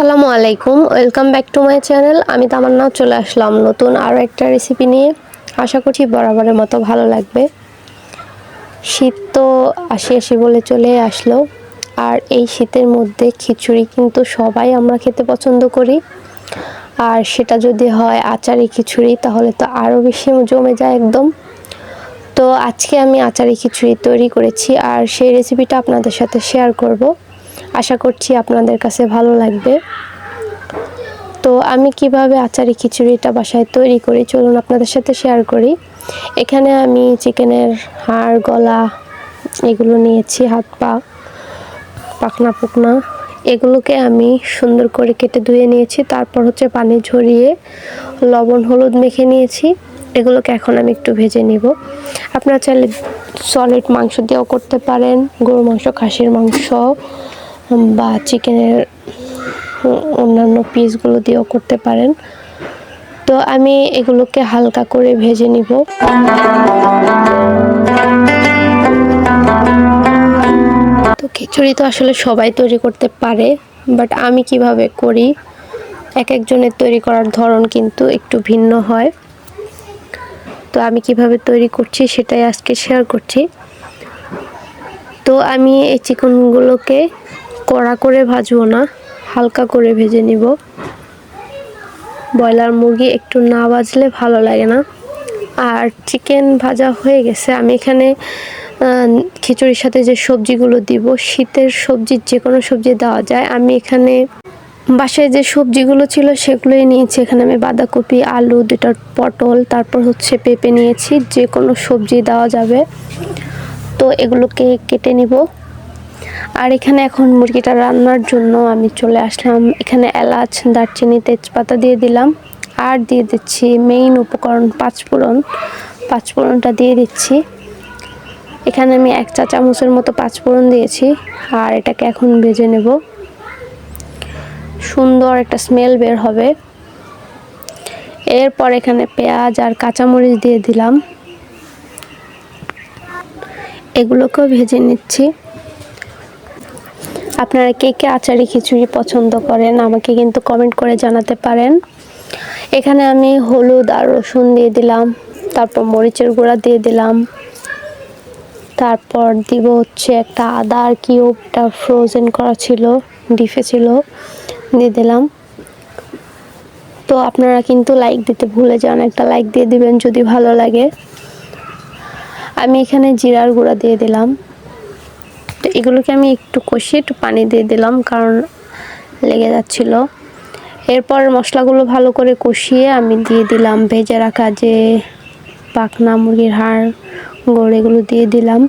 আসসালামু আলাইকুম welcome back to my channel আমি তামান্না চলে আসলাম নতুন আরও একটা রেসিপি নিয়ে। আশা করছি বরাবরের মতো ভালো লাগবে। শীত তো আসি আসি বলে চলে আসলো। আর এই শীতের মধ্যে খিচুড়ি কিন্তু সবাই আমরা খেতে পছন্দ করি। আর সেটা যদি হয় আচারি খিচুড়ি, তাহলে তো আরও বেশি জমে যায় একদম। তো আজকে আমি আচারি খিচুড়ি তৈরি করেছি, আর সেই রেসিপিটা আপনাদের সাথে শেয়ার করব। আশা করছি আপনাদের কাছে ভালো লাগবে। তো আমি কীভাবে আচারি খিচুড়িটা বাসায় তৈরি করি, চলুন আপনাদের সাথে শেয়ার করি। এখানে আমি চিকেনের হাড়, গলা এগুলো নিয়েছি, হাত পা, পাখনা, পুকনা। এগুলোকে আমি সুন্দর করে কেটে ধুয়ে নিয়েছি, তারপর হচ্ছে পানি ঝরিয়ে লবণ, হলুদ মেখে নিয়েছি। এগুলোকে এখন আমি একটু ভেজে নিব। আপনারা চাইলে সলিড মাংস দিয়েও করতে পারেন গরু মাংস, খাসির মাংস। বা চিকেনের অন্যান্য পিসগুলো দিয়েও করতে পারেন। তো আমি এগুলোকে হালকা করে ভেজে নিব। তো খিচুড়ি তো আসলে সবাই তৈরি করতে পারে বাট আমি কীভাবে করি? এক একজনের তৈরি করার ধরন কিন্তু একটু ভিন্ন হয়। তো আমি কীভাবে তৈরি করছি সেটাই আজকে শেয়ার করছি। তো আমি এই চিকেনগুলোকে কড়া করে ভাজবো না, হালকা করে ভেজে নিব। ব্রয়লার মুরগি একটু না ভাজলে ভালো লাগে না। আর চিকেন ভাজা হয়ে গেছে। আমি এখানে খিচুড়ির সাথে যে সবজিগুলো দিব, শীতের সবজির যে কোনো সবজি দেওয়া যায়। আমি এখানে বাসায় যে সবজিগুলো ছিল সেগুলোই নিয়েছি। এখানে আমি বাঁধাকপি, আলু দুটা পটল, তারপর হচ্ছে পেঁপে নিয়েছি। যে কোনো সবজি দেওয়া যাবে। তো এগুলোকে কেটে নিব। আর এখানে এখন মুরগিটা রান্নার জন্য আমি চলে আসলাম। এখানে এলাচ, দারচিনি, তেজপাতা দিয়ে দিলাম। আর দিয়ে দিচ্ছি মেইন উপকরণ পাঁচফোড়ন। পাঁচফোড়নটা দিয়ে দিচ্ছি। এখানে আমি এক চা চামচের মতো পাঁচফোড়ন দিয়েছি আর এটাকে এখন ভেজে নেব। সুন্দর একটা স্মেল বের হবে। এরপর এখানে পেঁয়াজ আর কাঁচামরিচ দিয়ে দিলাম। এগুলোকেও ভেজে নিচ্ছি। আপনারা কে কে আচারি খিচুড়ি পছন্দ করেন, আমাকে কিন্তু কমেন্ট করে জানাতে পারেন। এখানে আমি হলুদ আর রসুন দিয়ে দিলাম, তারপর মরিচের গুঁড়া দিয়ে দিলাম। তারপর দিব হচ্ছে একটা আদা আর কিউবটা ফ্রোজেন করা ছিল ডিফে ছিল, দিয়ে দিলাম। তো আপনারা কিন্তু লাইক দিতে ভুলে যান, একটা লাইক দিয়ে দিবেন যদি ভালো লাগে। আমি এখানে জিরার গুঁড়া দিয়ে দিলাম। তো এগুলোকে আমি একটু কষিয়ে একটু পানি দিয়ে দিলাম, কারণ লেগে যাচ্ছিল। এরপর মশলাগুলো ভালো করে কষিয়ে আমি দিয়ে দিলাম, ভেজে রাখা যে পাখনা মুরগির হাড়, গোড়, এগুলো দিয়ে দিলাম।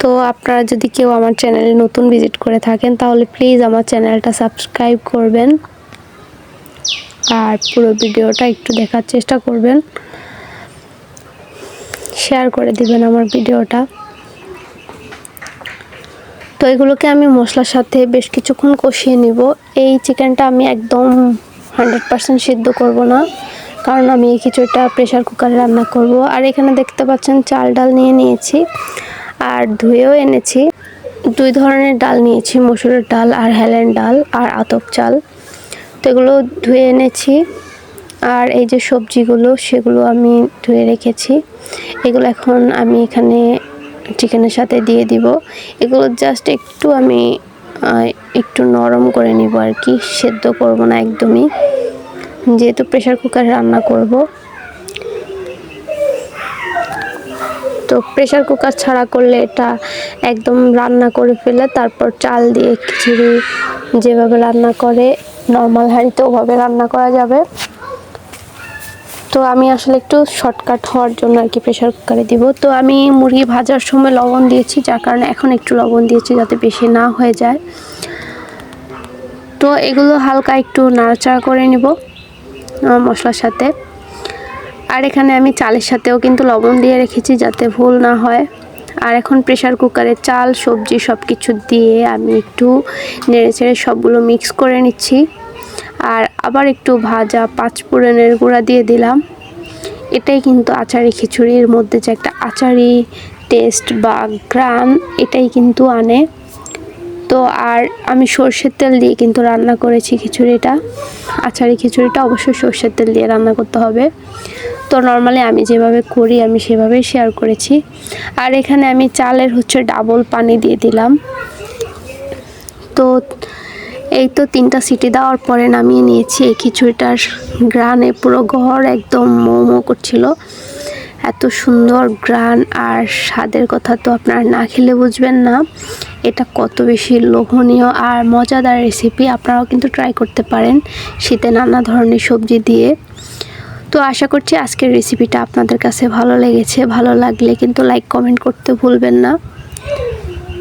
তো আপনারা যদি কেউ আমার চ্যানেলে নতুন ভিজিট করে থাকেন, তাহলে প্লিজ আমার চ্যানেলটা সাবস্ক্রাইব করবেন। আর পুরো ভিডিওটা একটু দেখার চেষ্টা করবেন। শেয়ার করে দিবেন আমার ভিডিওটা। তো এগুলোকে আমি মশলার সাথে বেশ কিছুক্ষণ কষিয়ে নিব। এই চিকেনটা আমি একদম হান্ড্রেড পারসেন্ট সিদ্ধ করব না, কারণ আমি এই প্রেশার কুকারে রান্না করব। আর এখানে দেখতে পাচ্ছেন চাল ডাল নিয়ে নিয়েছি আর ধুয়েও এনেছি। দুই ধরনের ডাল নিয়েছি, মসুরের ডাল আর হেলেন ডাল আর আতপ চাল। তো এগুলো ধুয়ে এনেছি আর এই যে সবজিগুলো, সেগুলো আমি ধুয়ে রেখেছি। এগুলো এখন আমি এখানে চিকেনের সাথে দিয়ে দিব। এগুলো জাস্ট একটু আমি একটু নরম করে নিব আর কি। সেদ্ধ করব না একদমই। যেহেতু প্রেশার কুকারে রান্না করব। তো প্রেশার কুকার ছাড়া করলে এটা একদম রান্না করে ফেলে, তারপর চাল দিয়ে খিচুড়ি যেভাবে রান্না করে নর্মাল হাঁড়িতে ওভাবে রান্না করা যাবে। তো আমি আসলে একটু শর্টকাট হওয়ার জন্য আর কি প্রেশার কুকারে দিব। তো আমি মুরগি ভাজার সময় লবণ দিয়েছি, যার কারণে এখন একটু লবণ দিয়েছি যাতে বেশি না হয়ে যায়। তো এগুলো হালকা একটু নাড়াচাড়া করে নিব মশলার সাথে। আর এখানে আমি চালের সাথেও কিন্তু লবণ দিয়ে রেখেছি যাতে ভুল না হয়। আর এখন প্রেশার কুকারে চাল, সবজি সব কিছু দিয়ে আমি একটু নেড়ে চেড়ে সবগুলো মিক্স করে নিচ্ছি। আর আবার একটু ভাজা পাঁচফোড়নের গুঁড়া দিয়ে দিলাম। এটাই কিন্তু আচারি খিচুড়ির মধ্যে যে একটা আচারি টেস্ট বা গ্রান এটাই কিন্তু আনে। তো আর আমি সর্ষের তেল দিয়ে কিন্তু রান্না করেছি খিচুড়িটা। আচারি খিচুড়িটা অবশ্যই সর্ষের তেল দিয়ে রান্না করতে হবে। তো নর্মালি আমি যেভাবে করি, আমি সেভাবেই শেয়ার করেছি। আর এখানে আমি চালের হচ্ছে ডাবল পানি দিয়ে দিলাম। তো এই তো তিনটা সিটি দেওয়ার পরে নামিয়ে নিয়েছি। এই খিচুড়িটার গ্রানে পুরো ঘর একদম মো মো করছিল। এত সুন্দর গ্রান আর স্বাদের কথা তো আপনারা না খেলে বুঝবেন না। এটা কত বেশি লোভনীয় আর মজাদার রেসিপি আপনারাও কিন্তু ট্রাই করতে পারেন শীতে নানা ধরনের সবজি দিয়ে। তো আশা করছি আজকের রেসিপিটা আপনাদের কাছে ভালো লেগেছে। ভালো লাগলে কিন্তু লাইক কমেন্ট করতে ভুলবেন না।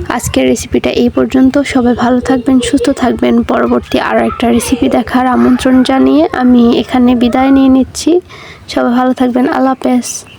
আজকের রেসিপিটা এই পর্যন্ত। সবাই ভালো থাকবেন, সুস্থ থাকবেন। পরবর্তী আরও একটা রেসিপি দেখার আমন্ত্রণ জানিয়ে আমি এখানে বিদায় নিয়ে নিচ্ছি। সবাই ভালো থাকবেন। আল্লাহ হাফেজ।